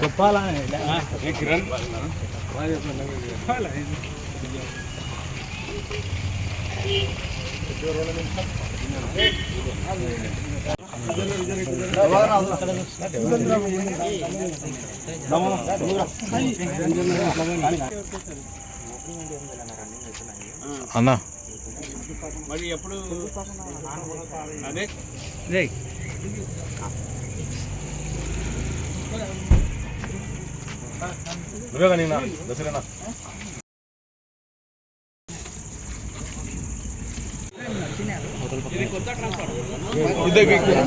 చెప్పాలా కిరణ్ చెప్పాలా Gracias. అన్నా. మరి ఎప్పుడు? అదే. నువ్వే కానీ దసరేనా? पुढचा ट्रान्सफर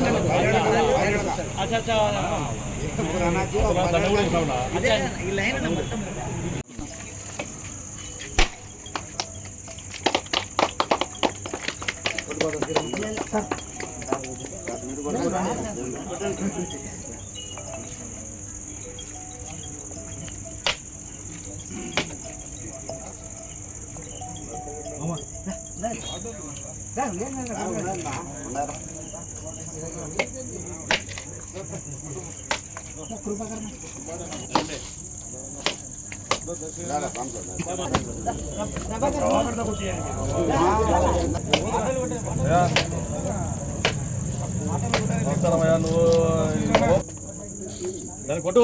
అచ్చా అచ్చా నమస్కారమయ్యా నువ్వు దాన్ని కొట్టు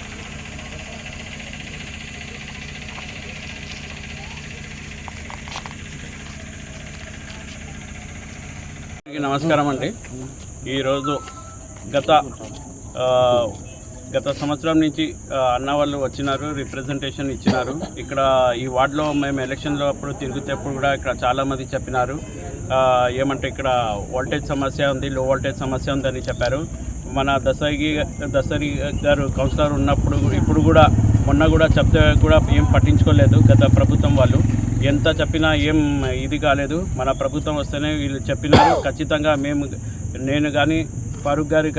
నమస్కారం అండి ఈరోజు గత గత సంవత్సరం నుంచి అన్న వాళ్ళు వచ్చినారు రిప్రజెంటేషన్ ఇచ్చినారు. ఇక్కడ ఈ వార్డులో మేము ఎలక్షన్లో అప్పుడు తిరుగుతేప్పుడు కూడా ఇక్కడ చాలామంది చెప్పినారు. ఏమంటే ఇక్కడ వోల్టేజ్ సమస్య ఉంది లో వోల్టేజ్ సమస్య ఉందని చెప్పారు. మన దసరి దసరి గారు కౌన్సిలర్ ఉన్నప్పుడు ఇప్పుడు కూడా మొన్న కూడా చెప్తే కూడా ఏం పట్టించుకోలేదు గత ప్రభుత్వం వాళ్ళు. ఎంత చెప్పినా ఏం ఇది కాలేదు. మన ప్రభుత్వం వస్తేనే వీళ్ళు చెప్పినారు. ఖచ్చితంగా మేము నేను కానీ ఫారూక్ గారి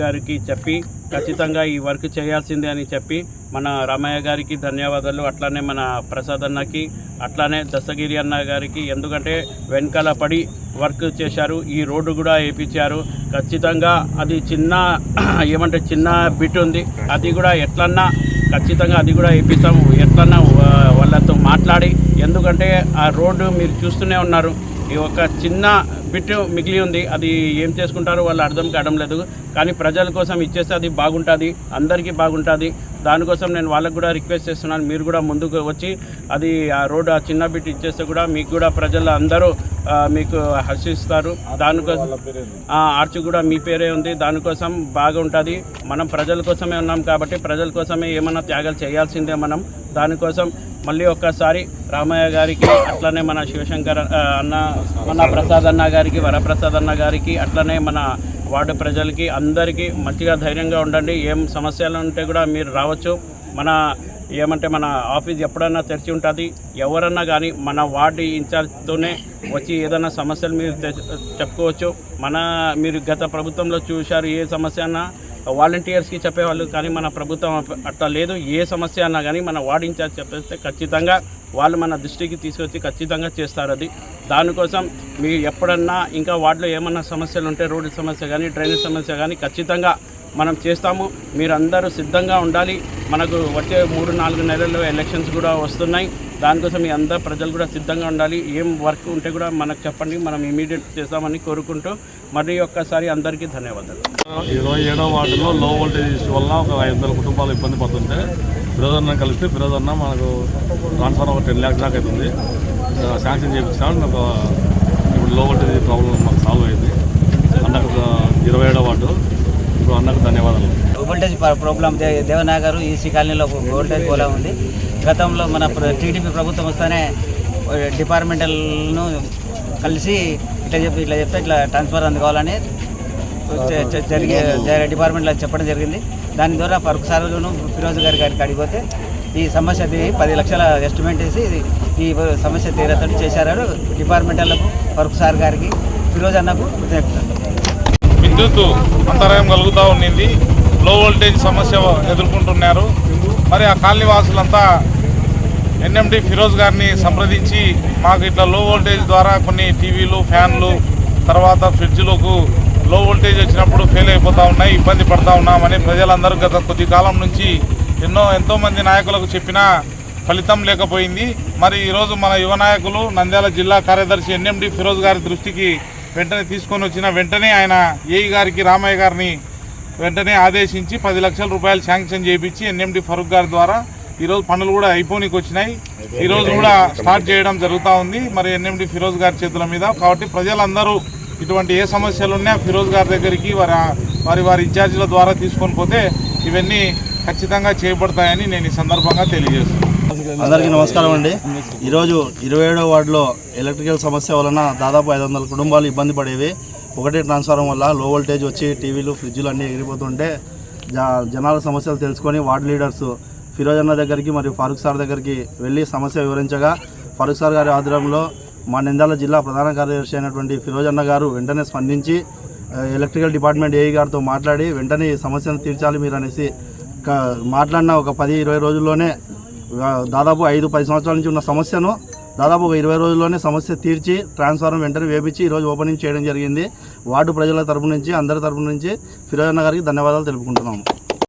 గారికి చెప్పి ఖచ్చితంగా ఈ వర్క్ చేయాల్సిందే అని చెప్పి మన రామయ్య గారికి ధన్యవాదాలు. అట్లానే మన ప్రసాద్ అన్నకి అట్లానే దస్తగిరి అన్న గారికి ఎందుకంటే వెనకాల పడి వర్క్ చేశారు. ఈ రోడ్డు కూడా వేయించారు ఖచ్చితంగా అది చిన్న ఏమంటే చిన్న బిట్ ఉంది. అది కూడా ఎట్లన్నా ఖచ్చితంగా అది కూడా వేపిస్తాము ఎట్లన్నా వాళ్ళతో మాట్లాడి ఎందుకంటే ఆ రోడ్డు మీరు చూస్తూనే ఉన్నారు. ఈ ఒక చిన్న బిట్ మిగిలి ఉంది. అది ఏం చేసుకుంటారో వాళ్ళు అర్థం కావడం లేదు. కానీ ప్రజల కోసం ఇచ్చేస్తే అది బాగుంటుంది. అందరికీ బాగుంటుంది. దానికోసం నేను వాళ్ళకు కూడా రిక్వెస్ట్ చేస్తున్నాను. మీరు కూడా ముందుకు వచ్చి అది ఆ రోడ్డు ఆ చిన్న బిట్ ఇచ్చేస్తే కూడా మీకు కూడా ప్రజలు అందరూ మీకు హర్షిస్తారు. దానికోసం ఆ, ఆర్చ్ కూడా మీ పేరే ఉంది. దానికోసం బాగా ఉంటుంది మనం ప్రజల కోసమే ఉన్నాం కాబట్టి ప్రజల కోసమే ఏమన్నా త్యాగాలు చేయాల్సిందే మనం. దానికోసం మళ్ళీ ఒక్కసారి రామయ్య గారికి అట్లనే మన శివశంకర్ అన్న మన ప్రసాద్ అన్న గారికి వరప్రసాద్ అన్న గారికి అట్లనే మన వార్డు ప్రజలకి అందరికీ మంచిగా ధైర్యంగా ఉండండి. ఏం సమస్యలు ఉంటే కూడా మీరు రావచ్చు. మన ఏమంటే మన ఆఫీస్ ఎప్పుడన్నా తెరిచి ఉంటుంది ఎవరన్నా కానీ మన వార్డు ఇన్ఛార్జ్తోనే వచ్చి ఏదైనా సమస్యలు మీరు తె- చెప్పుకోవచ్చు. మన మీరు గత ప్రభుత్వంలో చూశారు ఏ సమస్య అన్నా వాలంటీర్స్కి చెప్పేవాళ్ళు కానీ మన ప్రభుత్వం అట్లా లేదు. ఏ సమస్య అన్నా కానీ మన వార్డ్ ఇన్ఛార్జ్ చెప్పేస్తే ఖచ్చితంగా వాళ్ళు మన దృష్టికి తీసుకొచ్చి ఖచ్చితంగా చేస్తారు అది. దానికోసం మీరు ఎప్పుడన్నా ఇంకా వార్డులో ఏమన్నా సమస్యలు ఉంటే రోడ్డు సమస్య కానీ డ్రైనేజ్ సమస్య కానీ ఖచ్చితంగా మనం చేస్తాము. మీరందరూ సిద్ధంగా ఉండాలి. మనకు వచ్చే మూడు నాలుగు నెలల్లో ఎలక్షన్స్ కూడా వస్తున్నాయి. దానికోసం మీ అందరు ప్రజలు కూడా సిద్ధంగా ఉండాలి. ఏం వర్క్ ఉంటే కూడా మనకు చెప్పండి. మనం ఇమీడియట్ చేస్తామని కోరుకుంటూ మరి ఒక్కసారి అందరికీ ధన్యవాదాలు. ఇరవై ఏడవ వార్డులో లో వోల్టేజ్ ఇష్యూ వల్ల ఒక ఐదు వందల కుటుంబాలు ఇబ్బంది పడుతుంటే ఫిరోజ్ అన్న కలిస్తే ఫిరోజ్ అన్న మనకు ట్రాన్స్ఫర్ ఒక టెన్ ల్యాక్స్ దాకా అవుతుంది. శాంక్షన్ చేయించాను నాకు ఇప్పుడు లో వోల్టేజ్ ప్రాబ్లం మాకు సాల్వ్ అయింది. అన్నకు ఇరవై ఏడవ వార్డు. ఇప్పుడు అన్నకు ధన్యవాదాలు. వోల్టేజ్ ప్ర- ప్రాబ్లం దే- దేవనగర్ ఈసీ కాలనీలో వోల్టేజ్ పోలా ఉంది. గతంలో మన టీడీపీ ప్రభుత్వం వస్తేనే డిపార్ట్మెంటల్ను కలిసి ఇట్లా చెప్పి ఇట్లా చెప్తే ఇట్లా ట్రాన్స్ఫర్ అందుకోవాలని జరిగే జరి- డిపార్ట్మెంట్లో చెప్పడం జరిగింది. దాని ద్వారా ఫరూక్ సార్ను ఫిరోజ్ గారి గారికి అడిగిపోతే ఈ సమస్య తీ- పది లక్షల ఎస్టిమేట్ వేసి ఈ సమస్య తీరేటట్టు చేశారు. డిపార్ట్మెంటల్లకు ఫరూక్ సార్ గారికి ఫిరోజ్ అన్నకు కృతజ్ఞతలు. విద్యుత్ అంతరాయం కలుగుతూ ఉండింది. లో వోల్టేజ్ సమస్య ఎదుర్కొంటున్నారు. మరి ఆ కాలనీ వాసులంతా ఎన్ఎండి ఫిరోజ్ గారిని సంప్రదించి మాకు ఇట్లా లో వోల్టేజ్ ద్వారా కొన్ని టీవీలు ఫ్యాన్లు తర్వాత ఫ్రిడ్జ్లకు లో వోల్టేజ్ వచ్చినప్పుడు ఫెయిల్ అయిపోతూ ఉన్నాయి ఇబ్బంది పడతా ఉన్నామని ప్రజలందరూ గత కొద్ది కాలం నుంచి ఎన్నో ఎంతోమంది నాయకులకు చెప్పినా ఫలితం లేకపోయింది. మరి ఈరోజు మన యువ నాయకులు నంద్యాల జిల్లా కార్యదర్శి ఎన్ఎండి ఫిరోజ్ గారి దృష్టికి వెంటనే తీసుకొని వచ్చిన వెంటనే ఆయన ఏఈ గారికి రామయ్య గారిని వెంటనే ఆదేశించి పది లక్షల రూపాయలు శాంక్షన్ చేయించి ఎన్ఎండి ఫరూక్ గారి ద్వారా ఈరోజు పనులు కూడా అయిపోనికి వచ్చినాయి. ఈరోజు కూడా స్టార్ట్ చేయడం జరుగుతూ ఉంది. మరి ఎన్ఎండి ఫిరోజ్ గారి చేతుల మీద. కాబట్టి ప్రజలందరూ ఇటువంటి ఏ సమస్యలు ఉన్నా ఫిరోజ్ గారి దగ్గరికి వారి వారి వారి ఇన్ఛార్జీల ద్వారా తీసుకొని పోతే ఇవన్నీ ఖచ్చితంగా చేయబడతాయని నేను ఈ సందర్భంగా తెలియజేస్తున్నాను. అందరికీ నమస్కారం అండి. ఈరోజు ఇరవై ఏడో వార్డులో ఎలక్ట్రికల్ సమస్య వలన దాదాపు ఐదు వందల కుటుంబాలు ఇబ్బంది పడేవి. ఒకటే ట్రాన్స్ఫార్మర్ వల్ల లో వోల్టేజ్ వచ్చి టీవీలు ఫ్రిడ్జ్లు అన్నీ ఎగిరిపోతుంటే జనాల సమస్యలు తెలుసుకొని వార్డు లీడర్స్ ఫిరోజ్ అన్న దగ్గరికి మరియు ఫారూక్ సార్ దగ్గరికి వెళ్ళి సమస్య వివరించగా ఫారూక్ సార్ గారి ఆధ్వర్యంలో మా నిందాల జిల్లా ప్రధాన కార్యదర్శి అయినటువంటి ఫిరోజ్ అన్న గారు వెంటనే స్పందించి ఎలక్ట్రికల్ డిపార్ట్మెంట్ ఏఈ గారితో మాట్లాడి వెంటనే ఈ సమస్యను తీర్చాలి మీరు అనేసి మాట్లాడిన ఒక పది ఇరవై రోజుల్లోనే దాదాపు ఐదు పది సంవత్సరాల నుంచి ఉన్న సమస్యను దాదాపు ఒక ఇరవై రోజుల్లోనే సమస్య తీర్చి ట్రాన్స్ఫార్మర్ వెంటనే వేపించి ఈరోజు ఓపెనింగ్ చేయడం జరిగింది. వార్డు ప్రజల తరపు నుంచి అందరి తరపు నుంచి ఫిరోజన్న గారికి ధన్యవాదాలు తెలుపుకుంటున్నాము.